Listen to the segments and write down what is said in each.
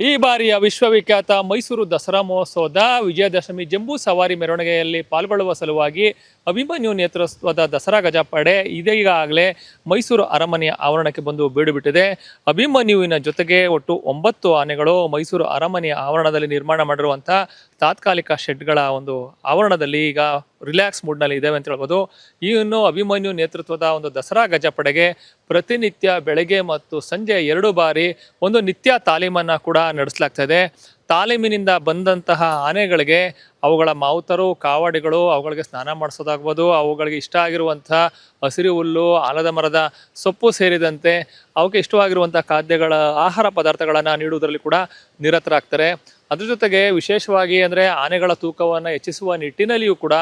ಈ ಬಾರಿಯ ವಿಶ್ವವಿಖ್ಯಾತ ಮೈಸೂರು ದಸರಾ ಮಹೋತ್ಸವದ ವಿಜಯದಶಮಿ ಜಂಬೂ ಸವಾರಿ ಮೆರವಣಿಗೆಯಲ್ಲಿ ಪಾಲ್ಗೊಳ್ಳುವ ಸಲುವಾಗಿ ಅಭಿಮನ್ಯು ನೇತೃತ್ವದ ದಸರಾ ಗಜಪಡೆ ಇದೀಗಾಗಲೇ ಮೈಸೂರು ಅರಮನೆಯ ಆವರಣಕ್ಕೆ ಬಂದು ಬೀಡುಬಿಟ್ಟಿದೆ. ಅಭಿಮನ್ಯುವಿನ ಜೊತೆಗೆ ಒಟ್ಟು ಒಂಬತ್ತು ಆನೆಗಳು ಮೈಸೂರು ಅರಮನೆಯ ಆವರಣದಲ್ಲಿ ನಿರ್ಮಾಣ ಮಾಡಿರುವಂಥ ತಾತ್ಕಾಲಿಕ ಶೆಡ್ಗಳ ಒಂದು ಆವರಣದಲ್ಲಿ ಈಗ ರಿಲ್ಯಾಕ್ಸ್ ಮೂಡ್ನಲ್ಲಿ ಇದ್ದಾವೆ ಅಂತ ಹೇಳ್ಬೋದು. ಇನ್ನು ಅಭಿಮನ್ಯು ನೇತೃತ್ವದ ಒಂದು ದಸರಾ ಗಜಪಡೆಗೆ ಪ್ರತಿನಿತ್ಯ ಬೆಳಗ್ಗೆ ಮತ್ತು ಸಂಜೆ ಎರಡು ಬಾರಿ ಒಂದು ನಿತ್ಯ ತಾಲೀಮನ್ನು ಕೂಡ ನಡೆಸಲಾಗ್ತಾ ಇದೆ ತಾಲೀಮಿನಿಂದ ಬಂದಂತಹ ಆನೆಗಳಿಗೆ ಅವುಗಳ ಮಾವುತರು, ಕಾವಾಡಿಗಳು ಅವುಗಳಿಗೆ ಸ್ನಾನ ಮಾಡಿಸೋದಾಗ್ಬೋದು, ಅವುಗಳಿಗೆ ಇಷ್ಟ ಆಗಿರುವಂಥ ಹಸಿರು ಹುಲ್ಲು, ಆಲದ ಮರದ ಸೊಪ್ಪು ಸೇರಿದಂತೆ ಅವಕ್ಕೆ ಇಷ್ಟವಾಗಿರುವಂಥ ಖಾದ್ಯಗಳ ಆಹಾರ ಪದಾರ್ಥಗಳನ್ನು ನೀಡುವುದರಲ್ಲಿ ಕೂಡ ನಿರತರಾಗ್ತಾರೆ. ಅದ್ರ ಜೊತೆಗೆ ವಿಶೇಷವಾಗಿ ಅಂದರೆ ಆನೆಗಳ ತೂಕವನ್ನು ಹೆಚ್ಚಿಸುವ ನಿಟ್ಟಿನಲ್ಲಿಯೂ ಕೂಡ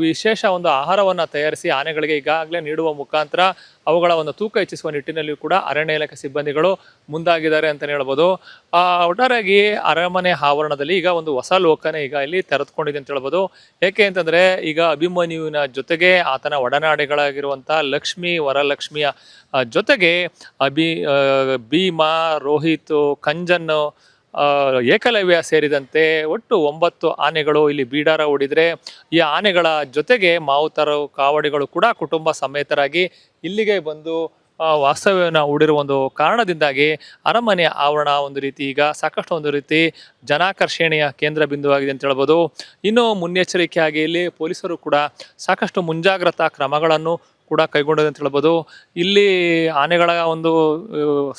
ವಿಶೇಷ ಒಂದು ಆಹಾರವನ್ನು ತಯಾರಿಸಿ ಆನೆಗಳಿಗೆ ಈಗಾಗಲೇ ನೀಡುವ ಮುಖಾಂತರ ಅವುಗಳ ಒಂದು ತೂಕ ಹೆಚ್ಚಿಸುವ ನಿಟ್ಟಿನಲ್ಲಿಯೂ ಕೂಡ ಅರಣ್ಯ ಇಲಾಖೆ ಸಿಬ್ಬಂದಿಗಳು ಮುಂದಾಗಿದ್ದಾರೆ ಅಂತಲೇ ಹೇಳ್ಬೋದು. ಒಟ್ಟಾರೆಯಾಗಿ ಅರಮನೆ ಆವರಣದಲ್ಲಿ ಈಗ ಒಂದು ಹೊಸ ಲೋಕನೇ ಈಗ ಇಲ್ಲಿ ತೆರೆದುಕೊಂಡಿದೆ ಅಂತ ಹೇಳ್ಬೋದು. ಏಕೆ ಅಂತಂದರೆ ಈಗ ಅಭಿಮನ್ಯುವಿನ ಜೊತೆಗೆ ಆತನ ಒಡನಾಡಿಗಳಾಗಿರುವಂಥ ಲಕ್ಷ್ಮಿ ವರಲಕ್ಷ್ಮಿಯ ಜೊತೆಗೆ ಅಭಿ ಭೀಮ ರೋಹಿತ್ ಕಂಜನ್ ಆ, ಏಕಲವ್ಯ ಸೇರಿದಂತೆ ಒಟ್ಟು ಒಂಬತ್ತು ಆನೆಗಳು ಇಲ್ಲಿ ಬೀಡಾರ ಹೊಡಿದ್ರೆ ಈ ಆನೆಗಳ ಜೊತೆಗೆ ಮಾವುತರು ಕಾವಡಿಗಳು ಕೂಡ ಕುಟುಂಬ ಸಮೇತರಾಗಿ ಇಲ್ಲಿಗೆ ಬಂದು ವಾಸ್ತವ್ಯವನ್ನು ಹೂಡಿರುವ ಒಂದು ಕಾರಣದಿಂದಾಗಿ ಅರಮನೆ ಆವರಣ ಒಂದು ರೀತಿ ಈಗ ಸಾಕಷ್ಟು ಒಂದು ರೀತಿ ಜನಾಕರ್ಷಣೆಯ ಕೇಂದ್ರ ಬಿಂದುವಾಗಿದೆ ಅಂತ ಹೇಳ್ಬೋದು. ಇನ್ನು ಮುನ್ನೆಚ್ಚರಿಕೆಯಾಗಿ ಇಲ್ಲಿ ಪೊಲೀಸರು ಕೂಡ ಸಾಕಷ್ಟು ಮುಂಜಾಗ್ರತಾ ಕ್ರಮಗಳನ್ನು ಕೂಡ ಕೈಗೊಂಡಿದೆ ಅಂತ ಹೇಳ್ಬೋದು. ಇಲ್ಲಿ ಆನೆಗಳ ಒಂದು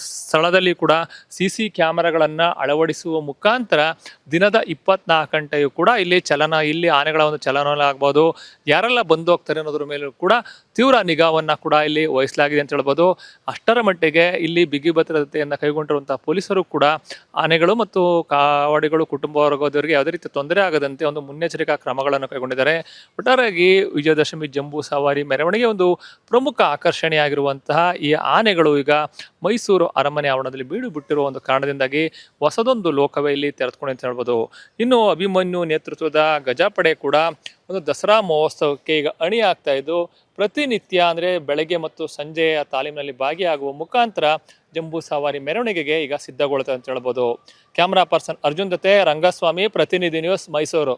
ಸ್ಥಳದಲ್ಲಿ ಕೂಡ ಸಿ ಸಿ ಕ್ಯಾಮೆರಾಗಳನ್ನು ಅಳವಡಿಸುವ ಮುಖಾಂತರ ದಿನದ ಇಪ್ಪತ್ನಾಲ್ಕು ಗಂಟೆಯೂ ಕೂಡ ಇಲ್ಲಿ ಚಲನ, ಇಲ್ಲಿ ಆನೆಗಳ ಒಂದು ಚಲನ ಆಗ್ಬೋದು. ಯಾರೆಲ್ಲ ಬಂದು ಹೋಗ್ತಾರೆ ಅನ್ನೋದ್ರ ಮೇಲೂ ಕೂಡ ತೀವ್ರ ನಿಗಾವನ್ನು ಕೂಡ ಇಲ್ಲಿ ವಹಿಸಲಾಗಿದೆ ಅಂತ ಹೇಳ್ಬೋದು. ಅಷ್ಟರ ಮಟ್ಟಿಗೆ ಇಲ್ಲಿ ಬಿಗಿ ಭದ್ರತೆಯನ್ನು ಕೈಗೊಂಡಿರುವಂಥ ಪೊಲೀಸರು ಕೂಡ ಆನೆಗಳು ಮತ್ತು ಕಾವಾಡಿಗಳು ಕುಟುಂಬ ವರ್ಗದವರಿಗೆ ಯಾವುದೇ ರೀತಿ ತೊಂದರೆ ಆಗದಂತೆ ಒಂದು ಮುನ್ನೆಚ್ಚರಿಕಾ ಕ್ರಮಗಳನ್ನು ಕೈಗೊಂಡಿದ್ದಾರೆ. ಒಟ್ಟಾರೆಯಾಗಿ ವಿಜಯದಶಮಿ ಜಂಬೂ ಸವಾರಿ ಮೆರವಣಿಗೆ ಒಂದು ಪ್ರಮುಖ ಆಕರ್ಷಣೆಯಾಗಿರುವಂತಹ ಈ ಆನೆಗಳು ಈಗ ಮೈಸೂರು ಅರಮನೆ ಆವರಣದಲ್ಲಿ ಬೀಡು ಬಿಟ್ಟಿರುವ ಒಂದು ಕಾರಣದಿಂದಾಗಿ ಹೊಸದೊಂದು ಲೋಕವೇ ಇಲ್ಲಿ ತೆರೆದುಕೊಂಡು ಅಂತ ಹೇಳ್ಬೋದು. ಇನ್ನು ಅಭಿಮನ್ಯು ನೇತೃತ್ವದ ಗಜಪಡೆ ಕೂಡ ಒಂದು ದಸರಾ ಮಹೋತ್ಸವಕ್ಕೆ ಈಗ ಅಣಿ ಆಗ್ತಾ ಇದ್ದು, ಪ್ರತಿನಿತ್ಯ ಅಂದರೆ ಬೆಳಗ್ಗೆ ಮತ್ತು ಸಂಜೆಯ ತಾಲೀಮಿನಲ್ಲಿ ಭಾಗಿಯಾಗುವ ಮುಖಾಂತರ ಜಂಬೂ ಸವಾರಿ ಮೆರವಣಿಗೆಗೆ ಈಗ ಸಿದ್ಧಗೊಳ್ಳುತ್ತೆ ಅಂತ ಹೇಳ್ಬೋದು. ಕ್ಯಾಮ್ರಾ ಪರ್ಸನ್ ಅರ್ಜುನ್ ಜೊತೆ ರಂಗಸ್ವಾಮಿ, ಪ್ರತಿನಿಧಿ ನ್ಯೂಸ್ ಮೈಸೂರು.